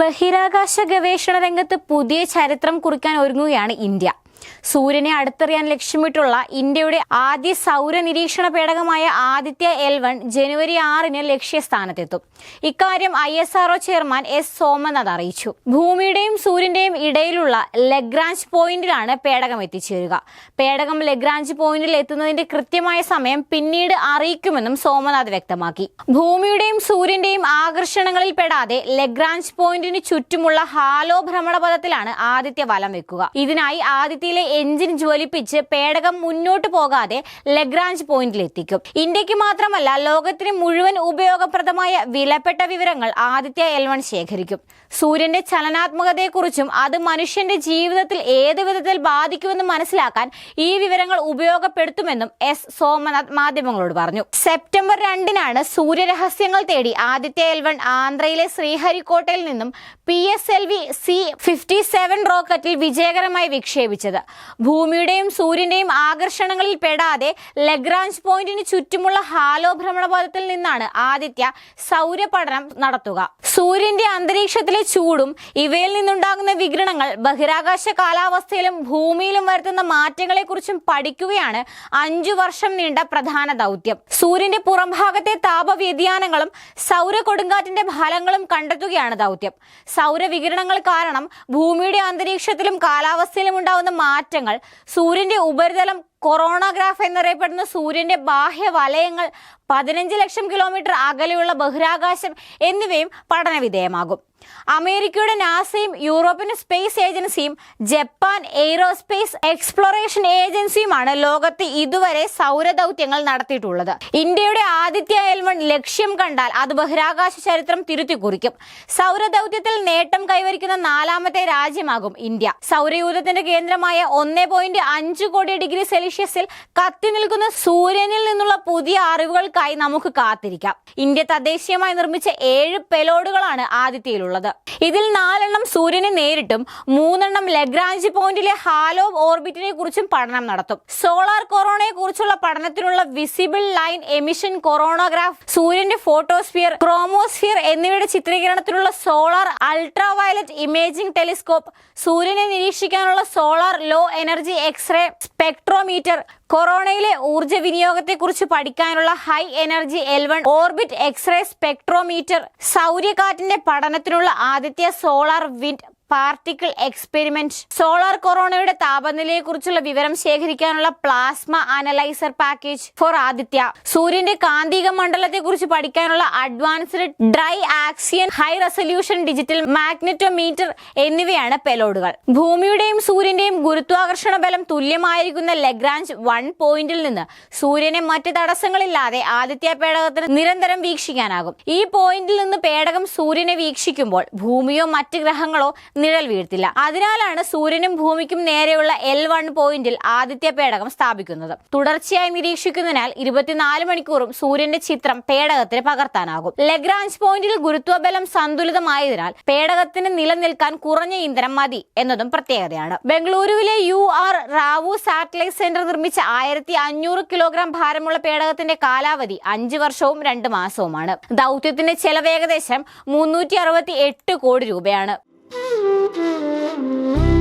ബഹിരാകാശ ഗവേഷണ രംഗത്ത് പുതിയ ചരിത്രം കുറിക്കാൻ ഒരുങ്ങുകയാണ് ഇന്ത്യ. സൂര്യനെ അടുത്തറിയാൻ ലക്ഷ്യമിട്ടുള്ള ഇന്ത്യയുടെ ആദ്യ സൗര നിരീക്ഷണ പേടകമായ ആദിത്യ എൽ വൺ ജനുവരി ആറിന് ലക്ഷ്യസ്ഥാനത്തെത്തും. ഇക്കാര്യം I S R O chairman S Somanath അറിയിച്ചു. ഭൂമിയുടെയും സൂര്യന്റെയും ഇടയിലുള്ള ലഗ്രാഞ്ച് പോയിന്റിലാണ് പേടകം എത്തിച്ചേരുക. പേടകം ലഗ്രാഞ്ച് പോയിന്റിൽ എത്തുന്നതിന്റെ കൃത്യമായ സമയം പിന്നീട് അറിയിക്കുമെന്നും സോമനാഥ് വ്യക്തമാക്കി. ഭൂമിയുടെയും സൂര്യന്റെയും ആകർഷണങ്ങളിൽ പെടാതെ ലഗ്രാഞ്ച് പോയിന്റിന് ചുറ്റുമുള്ള ഹാലോ ഭ്രമണപഥത്തിലാണ് ആദിത്യ വലം വെക്കുക. ഇതിനായി ആദിത്യയിലെ എഞ്ചിൻ ജ്വലിപ്പിച്ച് പേടകം മുന്നോട്ട് പോകാതെ ലഗ്രാഞ്ച് പോയിന്റിൽ എത്തിക്കും ഇന്ത്യയ്ക്ക് മാത്രമല്ല ലോകത്തിന് മുഴുവൻ ഉപയോഗപ്രദമായ വിലപ്പെട്ട വിവരങ്ങൾ ആദിത്യ എൽ വൺ ശേഖരിക്കും. സൂര്യന്റെ ചലനാത്മകതയെക്കുറിച്ചും അത് മനുഷ്യന്റെ ജീവിതത്തിൽ ഏത് വിധത്തിൽ ബാധിക്കുമെന്ന് മനസ്സിലാക്കാൻ ഈ വിവരങ്ങൾ ഉപയോഗപ്പെടുത്തുമെന്നും എസ് സോമനാഥ് മാധ്യമങ്ങളോട് പറഞ്ഞു. സെപ്റ്റംബർ രണ്ടിനാണ് സൂര്യരഹസ്യങ്ങൾ തേടി ആദിത്യ എൽ വൺ ആന്ധ്രയിലെ ശ്രീഹരിക്കോട്ടയിൽ നിന്നും P S L V C fifty seven റോക്കറ്റിൽ വിജയകരമായി വിക്ഷേപിച്ചത്. ഭൂമിയുടെയും സൂര്യന്റെയും ആകർഷണങ്ങളിൽ പെടാതെ ലഗ്രാഞ്ച് പോയിന്റിന് ചുറ്റുമുള്ള ഹാലോ ഭ്രമണപഥത്തിൽ നിന്നാണ് ആദിത്യ സൗരപഠനം നടത്തുക. സൂര്യന്റെ അന്തരീക്ഷത്തിലെ ചൂടും ഇവയിൽ നിന്നുണ്ടാകുന്ന വികിരണങ്ങൾ ബഹിരാകാശ കാലാവസ്ഥയിലും ഭൂമിയിലും വരുത്തുന്ന മാറ്റങ്ങളെക്കുറിച്ചും പഠിക്കുകയാണ് അഞ്ചു വർഷം നീണ്ട പ്രധാന ദൗത്യം. സൂര്യന്റെ പുറംഭാഗത്തെ താപവ്യതിയാനങ്ങളും സൗര കൊടുങ്കാറ്റിന്റെ ഫലങ്ങളും കണ്ടെത്തുകയാണ് ദൗത്യം. സൗരവികിരണങ്ങൾ കാരണം ഭൂമിയുടെ അന്തരീക്ഷത്തിലും കാലാവസ്ഥയിലും ഉണ്ടാകുന്ന മാറ്റങ്ങൾ സൂര്യന്റെ ഉപരിതലം കൊറോണഗ്രാഫ് എന്നറിയപ്പെടുന്ന സൂര്യന്റെ ബാഹ്യ വലയങ്ങൾ പതിനഞ്ച് ലക്ഷം കിലോമീറ്റർ അകലെയുള്ള ബഹിരാകാശം എന്നിവയും പഠനവിധേയമാകും. അമേരിക്കയുടെ നാസയും യൂറോപ്യൻ സ്പേസ് ഏജൻസിയും ജപ്പാൻ എയ്റോസ്പേസ് എക്സ്പ്ലോറേഷൻ ഏജൻസിയുമാണ് ലോകത്ത് ഇതുവരെ സൗരദൗത്യങ്ങൾ നടത്തിയിട്ടുള്ളത്. ഇന്ത്യയുടെ ആദിത്യ എൽവൺ ലക്ഷ്യം കണ്ടാൽ അത് ബഹിരാകാശ ചരിത്രം തിരുത്തി കുറിക്കും സൗരദൗത്യത്തിൽ നേട്ടം കൈവരിക്കുന്ന നാലാമത്തെ രാജ്യമാകും ഇന്ത്യ. സൗരയൂഥത്തിന്റെ കേന്ദ്രമായ ഒന്നേ കോടി ഡിഗ്രി സെൽഷ്യസിൽ കത്തി നിൽക്കുന്ന സൂര്യനിൽ നിന്നുള്ള പുതിയ അറിവുകൾക്കായി നമുക്ക് കാത്തിരിക്കാം. ഇന്ത്യ തദ്ദേശീയമായി നിർമ്മിച്ച ഏഴ് പെലോഡുകളാണ് ആദിത്യയിലുള്ളത്. ഇതിൽ നാലെണ്ണം സൂര്യനെ നേരിട്ടും മൂന്നെണ്ണം ലഗ്രാഞ്ച് പോയിന്റിലെ ഹാലോ ഓർബിറ്റിനെ കുറിച്ചും പഠനം നടത്തും. സോളാർ കൊറോണയെ കുറിച്ചുള്ള പഠനത്തിനുള്ള വിസിബിൾ ലൈൻ എമിഷൻ കൊറോണോഗ്രാഫ് സൂര്യന്റെ ഫോട്ടോസ്ഫിയർ ക്രോമോസ്ഫിയർ എന്നിവയുടെ ചിത്രീകരണത്തിനുള്ള solar ultra violet imaging telescope സൂര്യനെ നിരീക്ഷിക്കാനുള്ള solar low energy X ray spectrometer കൊറോണയിലെ ഊർജ വിനിയോഗത്തെക്കുറിച്ച് പഠിക്കാനുള്ള high energy L one orbit X ray spectrometer സൗര്യകാറ്റിന്റെ പഠനത്തിനുള്ള ആദ്യത്തെ solar wind particle experiment. Solar കൊറോണയുടെ താപനിലയെക്കുറിച്ചുള്ള വിവരം ശേഖരിക്കാനുള്ള plasma analyser package for Aditya. സൂര്യന്റെ കാന്തിക മണ്ഡലത്തെക്കുറിച്ച് പഠിക്കാനുള്ള advanced tri axial high resolution digital magnetometer എന്നിവയാണ് പെലോഡുകൾ. ഭൂമിയുടെയും സൂര്യന്റെയും ഗുരുത്വാകർഷണ ബലം തുല്യമായിരിക്കുന്ന ലഗ്രാഞ്ച് വൺ പോയിന്റിൽ നിന്ന് സൂര്യനെ മറ്റ് തടസ്സങ്ങളില്ലാതെ ആദിത്യ പേടകത്തിന് നിരന്തരം വീക്ഷിക്കാനാകും. ഈ പോയിന്റിൽ നിന്ന് പേടകം സൂര്യനെ വീക്ഷിക്കുമ്പോൾ ഭൂമിയോ മറ്റ് ഗ്രഹങ്ങളോ നിഴൽ വീഴ്ത്തില്ല. അതിനാലാണ് സൂര്യനും ഭൂമിക്കും നേരെയുള്ള എൽ വൺ പോയിന്റിൽ ആദിത്യ പേടകം സ്ഥാപിക്കുന്നത്. തുടർച്ചയായി നിരീക്ഷിക്കുന്നതിനാൽ ഇരുപത്തിനാല് മണിക്കൂറും സൂര്യന്റെ ചിത്രം പേടകത്തിന് പകർത്താനാകും. ലഗ്രാഞ്ച് പോയിന്റിൽ ഗുരുത്വബലം സന്തുലിതമായതിനാൽ പേടകത്തിന് നിലനിൽക്കാൻ കുറഞ്ഞ ഇന്ധനം മതി എന്നതും പ്രത്യേകതയാണ്. ബംഗളൂരുവിലെ U R Rao satellite centre നിർമ്മിച്ച ആയിരത്തി അഞ്ഞൂറ് കിലോഗ്രാം ഭാരമുള്ള പേടകത്തിന്റെ കാലാവധി അഞ്ച് വർഷവും രണ്ട് മാസവുമാണ്. ദൗത്യത്തിന്റെ ചെലവ് ഏകദേശം മുന്നൂറ്റി കോടി രൂപയാണ്. Müzik